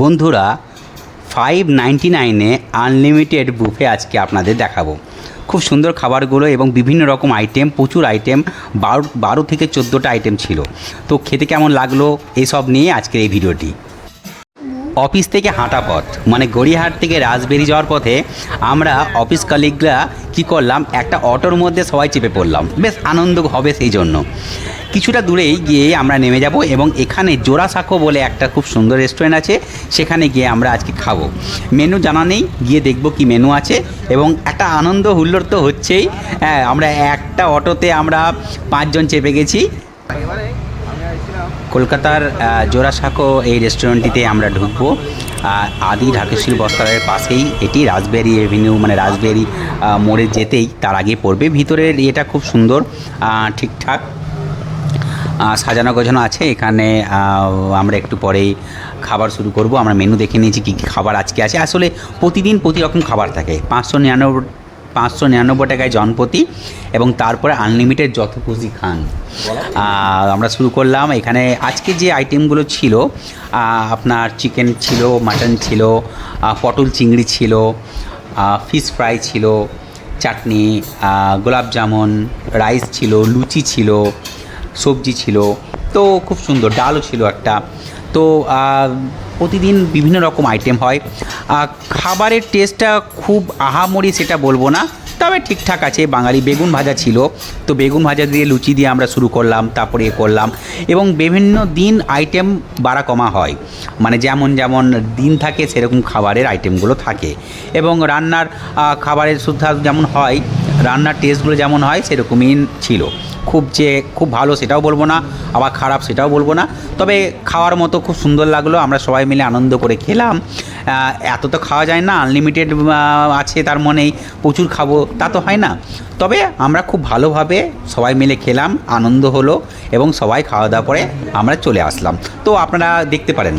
বন্ধুরা five ninety নাইনে unlimited buffet আজকে আপনাদের দেখাবো। খুব সুন্দর খাবারগুলো এবং বিভিন্ন রকম আইটেম প্রচুর আইটেম বারো বারো থেকে চোদ্দোটা আইটেম ছিল। তো খেতে কেমন লাগল এসব নিয়ে আজকের এই ভিডিওটি। অফিস থেকে হাঁটা পথ মানে গড়িয়াহাট থেকে রাজবেরি যাওয়ার পথে আমরা অফিস কালিগরা কী করলাম, একটা অটোর মধ্যে সবাই চেপে পড়লাম। বেশ আনন্দ হবে সেই জন্য কিছুটা দূরেই গিয়ে আমরা নেমে যাব এবং এখানে জোড়াসাঁকো বলে একটা খুব সুন্দর রেস্টুরেন্ট আছে, সেখানে গিয়ে আমরা আজকে খাব। মেনু জানা নেই, গিয়ে দেখব কি মেনু আছে এবং একটা আনন্দ হুল্লোড় তো হচ্ছেই। হ্যাঁ আমরা একটা অটোতে আমরা পাঁচজন চেপে গেছি। কলকাতার জোড়াসাঁকো এই রেস্টুরেন্টটিতে আমরা ঢুকবো। আদি ঢাকেশ্বরী বস্ত্রালয়ের পাশেই, এটি রাজবেরি এভিনিউ মানে রাজবেরি মোড়ে যেতেই তার আগে পড়বে। ভিতরের ইয়েটা খুব সুন্দর ঠিকঠাক। সাজানো গোছানো আছে, এখানে আমরা একটু পরেই খাবার শুরু করব। আমরা মেনু দেখে নিয়েছি কী কী খাবার আজকে আছে। আসলে প্রতিদিন প্রতি রকম খাবার থাকে। পাঁচশো নিরানব্বই পাঁচশো নিরানব্বই টাকায় জনপতি এবং তারপরে আনলিমিটেড যত খুশি খান। আমরা শুরু করলাম। এখানে আজকে যে আইটেমগুলো ছিল আপনার চিকেন ছিল মাটন ছিল পটল চিংড়ি ছিল ফিশ ফ্রাই ছিল, চাটনি গোলাপ জামুন রাইস ছিল, লুচি ছিল সবজি ছিল, তো খুব সুন্দর ডালও ছিল একটা। তো প্রতিদিন বিভিন্ন রকম আইটেম হয়। খাবারের টেস্টটা খুব আহামরি সেটা বলব না, তবে ঠিকঠাক আছে, বাঙালি বেগুন ভাজা ছিল। তো বেগুন ভাজা দিয়ে লুচি দিয়ে আমরা শুরু করলাম, তারপরে এ করলাম। এবং বিভিন্ন দিন আইটেম বাড়া কমা হয়। মানে যেমন যেমন দিন থাকে, সেরকম খাবারের আইটেমগুলো থাকে। এবং রান্নার খাবারের সুদ্ধা যেমন হয় রান্নার টেস্টগুলো যেমন হয়, সেরকমই ছিল। খুব যে খুব ভালো সেটাও বলব না, আবার খারাপ সেটাও বলব না। তবে খাওয়ার মতো খুব সুন্দর লাগল, আমরা সবাই মিলে আনন্দ করে খেলাম। এত তো খাওয়া যায় না আনলিমিটেড আছে তার মনেই প্রচুর খাব, তা তো হয় না। তবে আমরা খুব ভালোভাবে সবাই মিলে খেলাম, আনন্দ হলো, এবং সবাই খাওয়া দাওয়া করে আমরা চলে আসলাম। তো আপনারা দেখতে পারেন